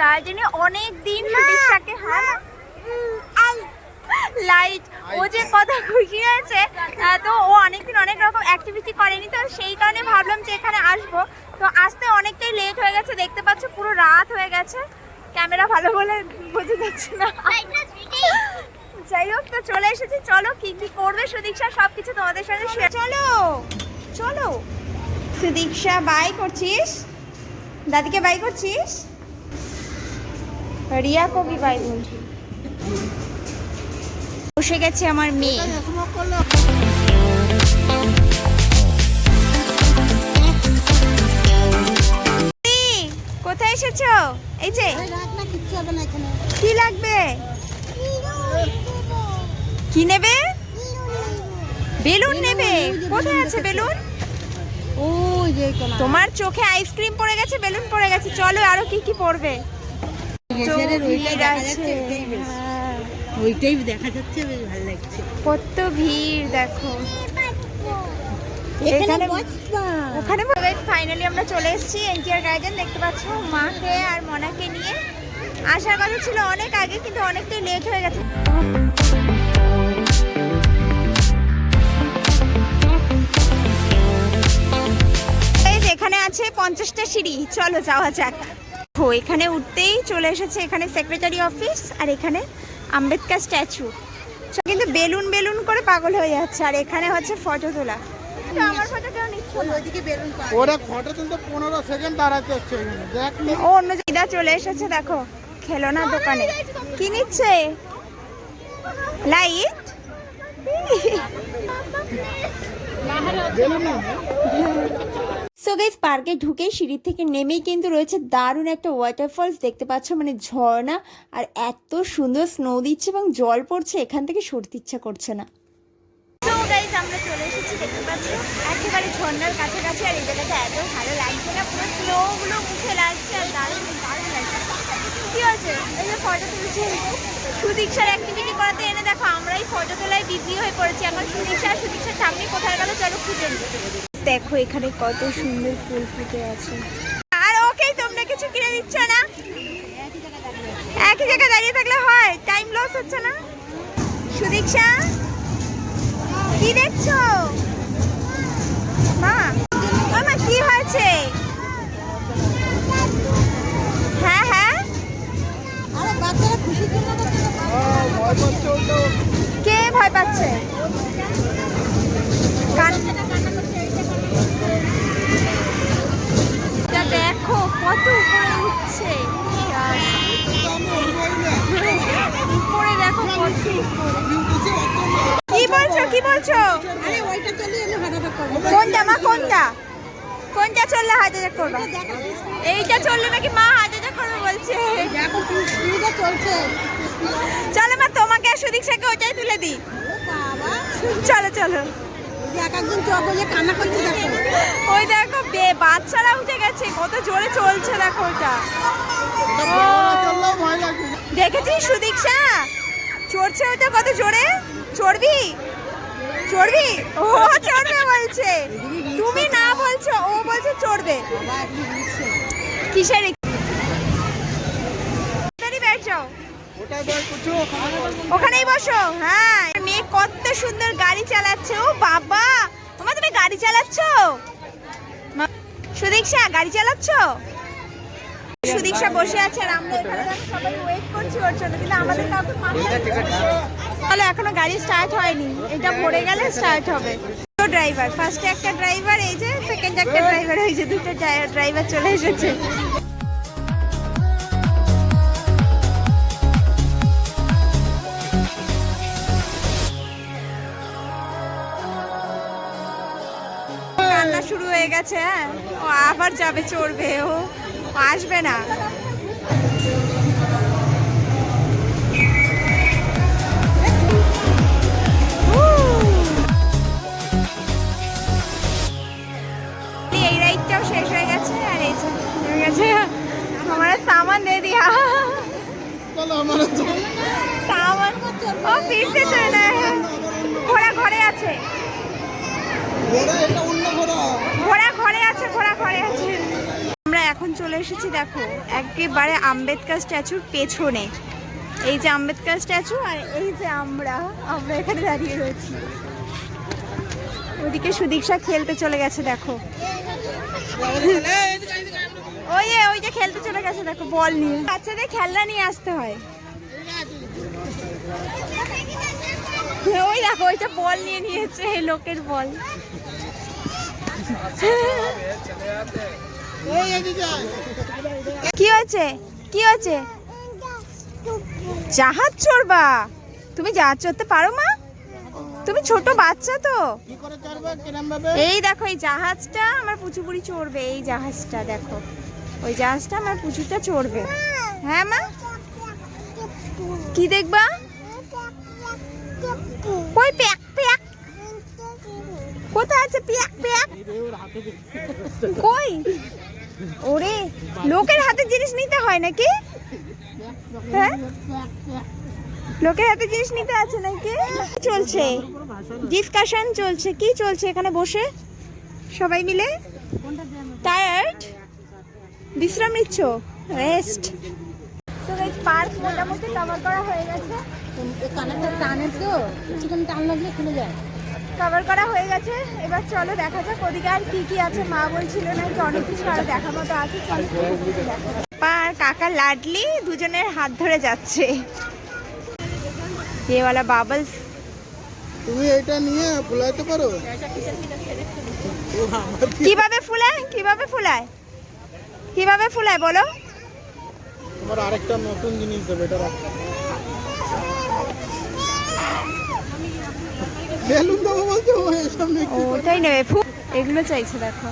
গার্ডেনে অনেক দিন সুদীক্ষাকে হ্যাঁ লাইট ও যে কত খুশি হয়েছে তো ও অনেকদিন অনেক রকম অ্যাক্টিভিটি করেনি তো সেই কারণে ভাবলাম যে এখানে আসব। তো আসতে অনেকটাই লেট হয়ে গেছে দেখতে পাচ্ছ পুরো রাত হয়ে গেছে। ক্যামেরা ভালো বলে বোঝা যাচ্ছে না। যাই হোক তো চলে এসেছি। চলো কি কি করবে সুদীক্ষা? সব কিছু তোমাদের সঙ্গে শেয়ার চলো চলো। সুদীক্ষা বাই করছিস? দাদিকে বাই করছিস? রিয়া কবি বাই বলছি বসে গেছে আমার মেয়ে। কোথায় এসেছ? এই যে কি লাগবে? কি নেবে? বেলুন নেবে। কোথায় আছে বেলুন? তোমার চোখে আইসক্রিম পড়ে গেছে বেলুন পড়ে গেছে। চলো আরও কি কি পড়বে? ওইটাই দেখা যাচ্ছে? বেশ ভালো লাগছে। কত ভিড় দেখো। এখানে ওখানে ফাইনালি আমরা চলে এসেছি এনটিআর গার্ডেন দেখতে পাচ্ছ মাকে আর মনাকে নিয়ে। আসার কথা ছিল অনেক আগে কিন্তু অনেকটাই লেট হয়ে গেছে। এখানে আছে পঞ্চাশটা সিঁড়ি। চলো যাওয়া যাক। এখানে উঠতেই চলে এসেছে এখানে সেক্রেটারি অফিস আর এখানে আম্বেদকার স্ট্যাচু কিন্তু বেলুন বেলুন করে পাগল হয়ে যাচ্ছে আর এখানে হচ্ছে ফটো তোলা। ও অন্য জায়গা চলে এসেছে দেখো দোকানে। কি নিচ্ছে? লাইট সো গাইজ পার্কে ঢুকে সিঁড়ি থেকে নেমেই কিন্তু রয়েছে দারুণ একটা ওয়াটারফলস দেখতে পাচ্ছ মানে ঝর্ণা, আর এত সুন্দর স্নো দিচ্ছে এবং জল পড়ছে, এখান থেকে সরতে ইচ্ছা করছে না। গাইজ আমরা চলে এসেছি, দেখতে পাচ্ছ? একেবারে ঝর্ণার কাছাকাছি, আর এত ভালো লাগছে না, পুরো মুখে লাগছে, আর লাগছে। অ্যাক্টিভিটি করাতে এনে দেখো, আমরাই ফটো তোলায় বিজি হয়ে পড়েছি। এখন সুদীক্ষা, সুদীক্ষার সামনে কোথায় গেল, চলো খুঁজে। দেখো এখানে কত সুন্দর ফুল ফুটে আছে। আর ওকেই তোমরা কিছু কিনে দিচ্ছ না? একই জায়গায় দাঁড়িয়ে থাকলে হয় টাইম লস হচ্ছে না? সুদীক্ষা, কি দেখছ? মা মামা কি হয়েছে? হ্যাঁ হ্যাঁ। কে ভয় পাচ্ছে? কান- এটা দেখো কত উপরে উঠছে উপরে দেখো কত কি বলছো? কি ওইটা চলে আমি করব কোনটা মা কোনটা? কোনটা চললে হাতে করবা? এইটা চললে নাকি মা হাতে করবে বলছে। চলো মা তোমাকে আর সুদীক্ষাকে ওইটাই তুলে দিই। বাবা। চলো চলো। ওই করছে দেখো। ওই দেখো বে বাচ্চারা উঠে গেছে কত জোরে চলছে দেখো ওটা দেখেছিস সুদীক্ষা চড়ছে ওটা কত জোরে? চড়বি? চড়বি? ও চড়বে বলছে। তুমি না বলছো, ও বলছে চড়বে। কিসের ওখানেই বসো হ্যাঁ। মেয়ে কত সুন্দর গাড়ি চালাচ্ছে, ও বাবা। তোমার তুমি গাড়ি চালাচ্ছ? সুদীক্ষা, গাড়ি চালাচ্ছ? সুদীক্ষা বসে আছে আর আমরা এখানে সবাই ওয়েট করছি ওর জন্য, কিন্তু আমাদের কাউকে তাহলে এখনও গাড়ি স্টার্ট হয়নি। এটা ভরে গেলে স্টার্ট হবে। ড্রাইভার ফার্স্টে একটা ড্রাইভার এই যে সেকেন্ড একটা ড্রাইভার হয়েছে দুটো ড্রাইভার চলে এসেছে। শুরু হয়ে গেছে হ্যাঁ। ও আবার যাবে, চড়বে ও আসবে না। আছে? ঘোড়া ঘরে আছে ঘোড়া ঘরে আছে। আমরা এখন এখন চলে এসেছি দেখো একেবারে আম্বেদকার স্ট্যাচুর পেছনে। এই যে আম্বেদকার স্ট্যাচু আর এই যে আমরা আমরা এখানে দাঁড়িয়ে রয়েছি। ওদিকে সুদীক্ষা খেলতে চলে গেছে দেখো। ওই যে ওই যে খেলতে চলে গেছে দেখো বল নিয়ে। বাচ্চাদের খেলনা নিয়ে আসতে হয়। ওই দেখো ওইটা বল নিয়ে নিয়েছে লোকের বল। কি হয়েছে? কি হয়েছে? জাহাজ চড়বা? তুমি জাহাজ চড়তে পারো মা? তুমি ছোট বাচ্চা তো। এই দেখো এই জাহাজটা আমার পুচুপুরি চড়বে এই জাহাজটা দেখো। ওই জাহাজটা আমার পুচুটা চড়বে। হ্যাঁ মা? কি দেখবা? ওই প্যাক কোথায় আছে প্যাক প্যাক? কই? ওরে, লোকের হাতে জিনিস নিতে হয় নাকি? হ্যাঁ? লোকের হাতে জিনিস নিতে আছে নাকি? চলছে? ডিসকাশন চলছে। কি চলছে এখানে বসে? সবাই মিলে? টায়ার্ড বিশ্রাম নিচ্ছ? রেস্ট পার্ক মোটামুটি কভার করা হয়ে গেছে। এই কানেরটা টানে তো কিছুক্ষণ টান লাগলে খুলে যায়। কভার করা হয়ে গেছে। এবার চলো দেখা যাক ওদিকে আর কি কি আছে। মা বলছিল নাকি অনেক কিছু আরও দেখার মতো আছে। চলো আর কাকা লাডলি দুজনের হাত ধরে যাচ্ছে। এওয়ালা বাবলস তুমি এটা নিয়ে ফুলাইতে পারো? ও আমার কি- কীভাবে ফুলায়? কীভাবে ফুলায়? কীভাবে ফুলায়? বলো। তোমার আরেকটা নতুন জিনিস দেবে এটা রাখো। বেলুন দেবো ওটাই নেবে ফু এগুলো চাইছে দেখো।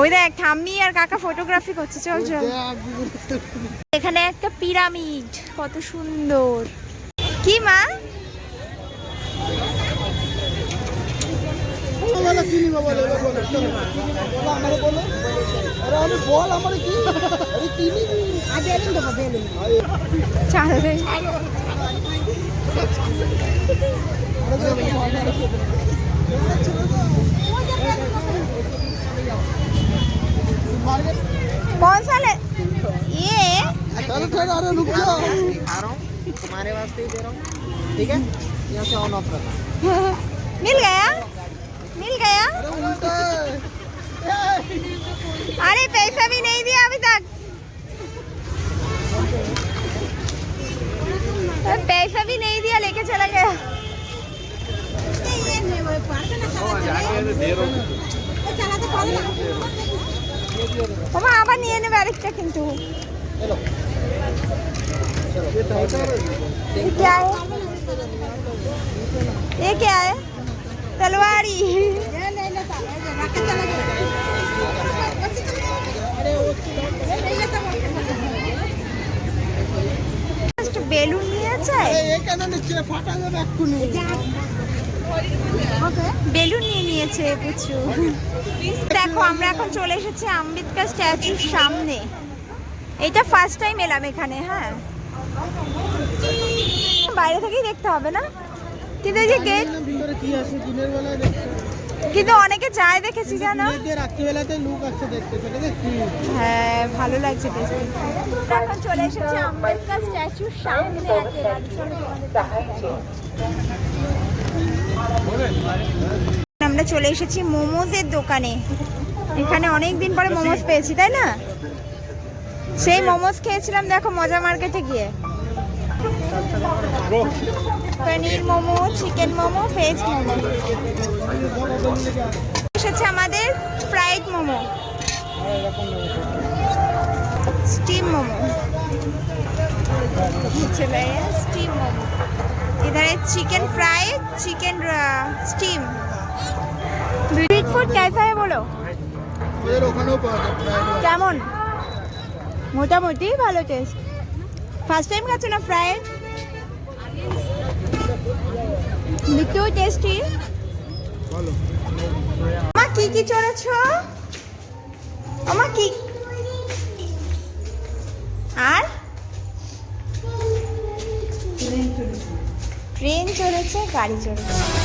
ওই দেখ ঠাম্মি আর কাকা ফটোগ্রাফি করছে চল চল। এখানে একটা পিরামিড কত সুন্দর। কি মা বলো চিনি বাবা বলো বলো চলো। বলো আমারে বলো আরে আমি বল আমারে কি আরে চিনি আর বেলুন দেবো বেলুন চাল রে कौन सा ले ये चलो ठहर अरे रुक जाओ आ रहा हूँ तुम्हारे वास्ते ही दे रहा हूँ ठीक है यहाँ से ऑन ऑफ रखा मिल गया मिल गया अरे उल्टा अरे पैसा भी नहीं दिया अभी तक अरे पैसा भी नहीं दिया लेके चला गया চালাতে পারে না ওমা আবার নিয়ে নেবে আরেকটা কিন্তু चलो ये टाइट है ये क्या है ये क्या है तलवारी রাখে চলে গেল আরে ও জাস্ট বেলুন নিয়েছে अरे ये क्या নিচ্ছে ফাটা যাবে এক্ষুনি বেলুন নিয়ে নিয়েছে পুচু দেখো আমরা এখন চলে এসেছি আম্বেদকর স্ট্যাচুর সামনে এটা ফার্স্ট টাইম এলাম এখানে হ্যাঁ বাইরে থেকেই দেখতে হবে না কিন্তু এই যে গেট ভিতরে কি আছে দিনের বেলায় কিন্তু অনেকে যায় দেখেছি জানো? রাত্রিবেলাতে লুক আসছে দেখতে হ্যাঁ ভালো লাগছে দেখতে। এখন চলে এসেছি আম্বেদকর স্ট্যাচুর সামনে দেখাই। আমরা চলে এসেছি মোমোজের দোকানে। এখানে অনেক দিন পরে মোমোজ পেয়েছি তাই না? সেই মোমোজ খেয়েছিলাম দেখো মজা মার্কেটে গিয়ে। Paneer momo chicken momo veg momo. এসেছে আমাদের ফ্রাইড মোমো। স্টিম মোমো। ভাইয়া স্টিম মোমো। এধারে chicken fry chicken steam street food ক্যাসা বলো। কেমন? মোটামুটি ভালো টেস্ট ফার্স্ট টাইম খাচ্ছ না ফ্রাইড দেখতেও টেস্টি মা কি কি চড়েছ? আমা কি? আর? ট্রেন চড়েছে গাড়ি চড়েছে।